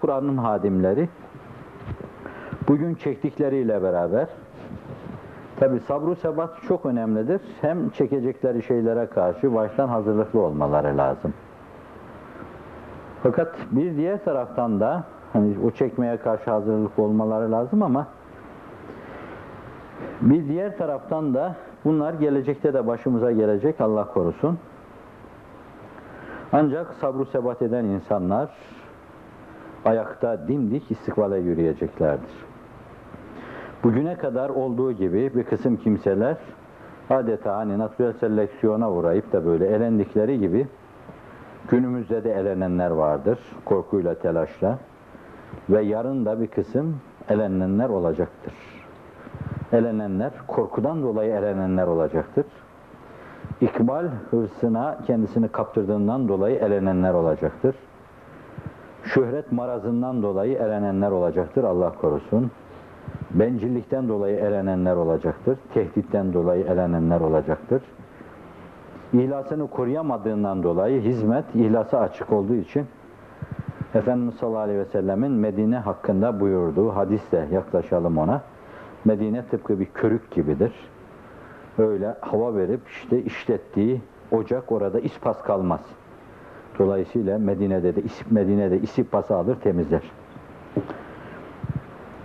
Kur'an'ın hadimleri bugün çektikleriyle beraber tabi sabru sebat çok önemlidir. Hem çekecekleri şeylere karşı baştan hazırlıklı olmaları lazım. Fakat bir diğer taraftan da hani o çekmeye karşı hazırlıklı olmaları lazım ama bir diğer taraftan da bunlar gelecekte de başımıza gelecek Allah korusun. Ancak sabru sebat eden insanlar ayakta dimdik istikbale yürüyeceklerdir. Bugüne kadar olduğu gibi bir kısım kimseler adeta hani natürel seleksiyona uğrayıp da böyle elendikleri gibi günümüzde de elenenler vardır korkuyla telaşla ve yarın da bir kısım elenenler olacaktır. Elenenler korkudan dolayı elenenler olacaktır. İkbal hırsına kendisini kaptırdığından dolayı elenenler olacaktır şöhret marazından dolayı elenenler olacaktır. Allah korusun. Bencillikten dolayı elenenler olacaktır. Tehditten dolayı elenenler olacaktır. İhlasını koruyamadığından dolayı hizmet, ihlası açık olduğu için Efendimiz sallallahu aleyhi ve sellemin Medine hakkında buyurduğu hadisle yaklaşalım ona. Medine tıpkı bir körük gibidir. Öyle hava verip işte işlettiği ocak orada ispas kalmaz. Dolayısıyla Medine'de de Medine'de isipası alır, temizler.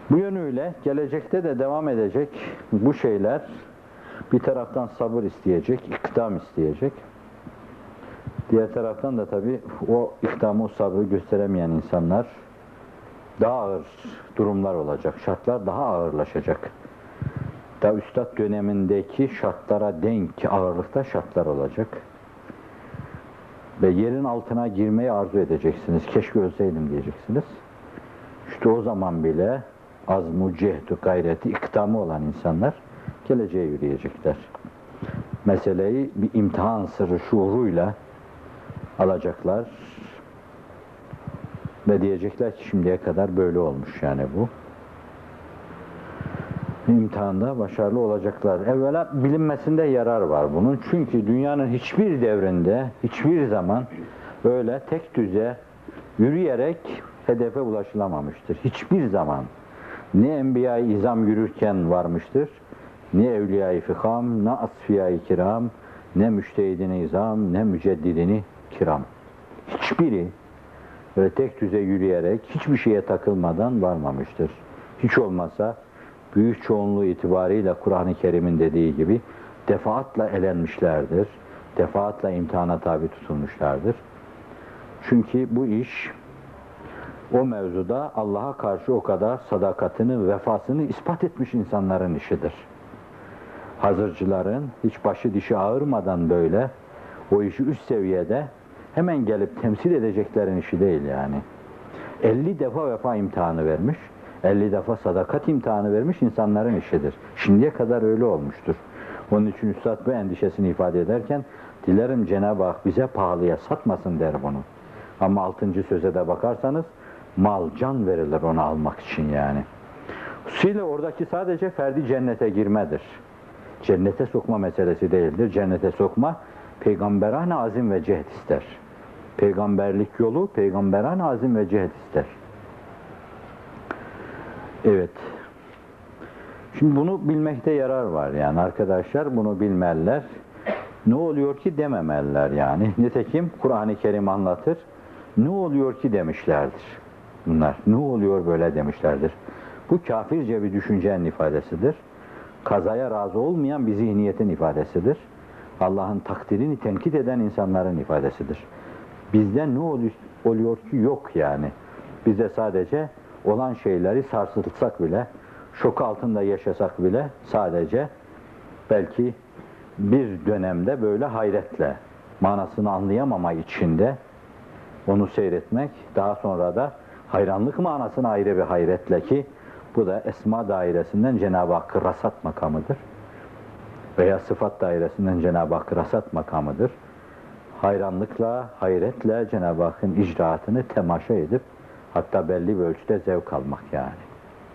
Bu yönüyle gelecekte de devam edecek bu şeyler bir taraftan sabır isteyecek, ikdam isteyecek. Diğer taraftan da tabii o ikdamı, o sabrı gösteremeyen insanlar daha ağır durumlar olacak. Şartlar daha ağırlaşacak. Da üstad dönemindeki şartlara denk ağırlıkta şartlar olacak ve yerin altına girmeyi arzu edeceksiniz. Keşke ölseydim diyeceksiniz. İşte o zaman bile azmu, cehdu, gayreti, ikdamı olan insanlar geleceğe yürüyecekler. Meseleyi bir imtihan sırrı şuuruyla alacaklar ve diyecekler ki şimdiye kadar böyle olmuş yani bu imtihanda başarılı olacaklar. Evvela bilinmesinde yarar var bunun. Çünkü dünyanın hiçbir devrinde, hiçbir zaman böyle tek düze yürüyerek hedefe ulaşılamamıştır. Hiçbir zaman. Ne enbiya-i izam yürürken varmıştır, ne evliya-i fikam, ne asfiya-i kiram, ne müştehidini izam, ne müceddidini kiram. Hiçbiri böyle tek düze yürüyerek, hiçbir şeye takılmadan varmamıştır. Hiç olmasa büyük çoğunluğu itibariyle Kur'an-ı Kerim'in dediği gibi defaatla elenmişlerdir. Defaatla imtihana tabi tutulmuşlardır. Çünkü bu iş o mevzuda Allah'a karşı o kadar sadakatini, vefasını ispat etmiş insanların işidir. Hazırcıların hiç başı dişi ağırmadan böyle o işi üst seviyede hemen gelip temsil edeceklerin işi değil yani. 50 defa vefa imtihanı vermiş. 50 defa sadakat imtihanı vermiş insanların işidir. Şimdiye kadar öyle olmuştur. Onun için Üstad bu endişesini ifade ederken dilerim Cenab-ı Hak bize pahalıya satmasın der bunu. Ama altıncı söze de bakarsanız mal can verilir onu almak için yani. Hususuyla oradaki sadece ferdi cennete girmedir. Cennete sokma meselesi değildir. Cennete sokma peygamberane azim ve cehd ister. Peygamberlik yolu peygamberane azim ve cehd ister. Evet. Şimdi bunu bilmekte yarar var yani arkadaşlar bunu bilmeliler. Ne oluyor ki dememeliler yani. Nitekim Kur'an-ı Kerim anlatır. Ne oluyor ki demişlerdir. Bunlar ne oluyor böyle demişlerdir. Bu kafirce bir düşüncenin ifadesidir. Kazaya razı olmayan bir zihniyetin ifadesidir. Allah'ın takdirini tenkit eden insanların ifadesidir. Bizde ne oluyor ki yok yani. Bizde sadece olan şeyleri sarsılsak bile, şok altında yaşasak bile sadece belki bir dönemde böyle hayretle manasını anlayamama içinde onu seyretmek, daha sonra da hayranlık manasını ayrı bir hayretle ki bu da esma dairesinden Cenab-ı Hakk'ı rasat makamıdır. Veya sıfat dairesinden Cenab-ı Hakk'ı rasat makamıdır. Hayranlıkla, hayretle Cenab-ı Hakk'ın icraatını temaşa edip Hatta belli bir ölçüde zevk almak yani.